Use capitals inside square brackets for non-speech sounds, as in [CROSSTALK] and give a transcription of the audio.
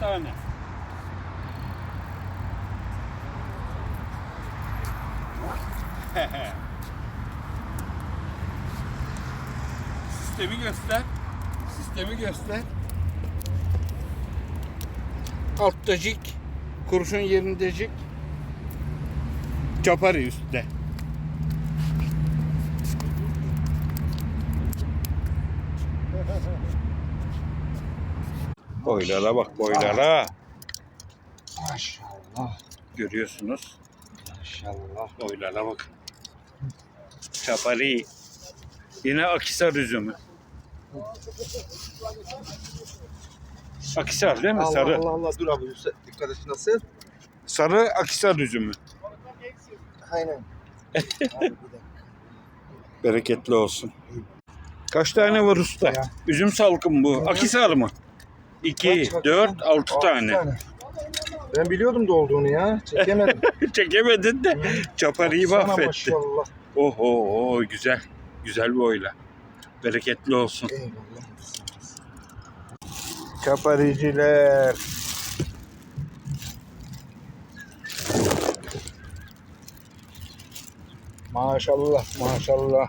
tane. [LAUGHS] Sistemi göster. Sistemi göster. Altta jig. Kurşun yerinde jig. Çaparı üstte. [LAUGHS] Boylara bak boylara. Maşallah. Görüyorsunuz. Maşallah. Boylara bak. Çapari. Yine Akisar üzümü. Akisar değil mi? Allah Sarı. Allah Allah dur abi dikkat et nasıl? Sarı Akisar üzümü. Aynen. Bereketli olsun. Kaç tane var usta? Üzüm salkım bu. Akisar mı? 2, Kaç, kaç, 4, kaç? 6 Altı tane. Ben biliyordum da olduğunu ya. Çekemedim. [LAUGHS] Çekemedin de çapariyi Sana mahvetti. Maşallah. Oho oho, güzel. Güzel boyla. Bereketli olsun. Eyvallah. Çapariciler. Maşallah maşallah.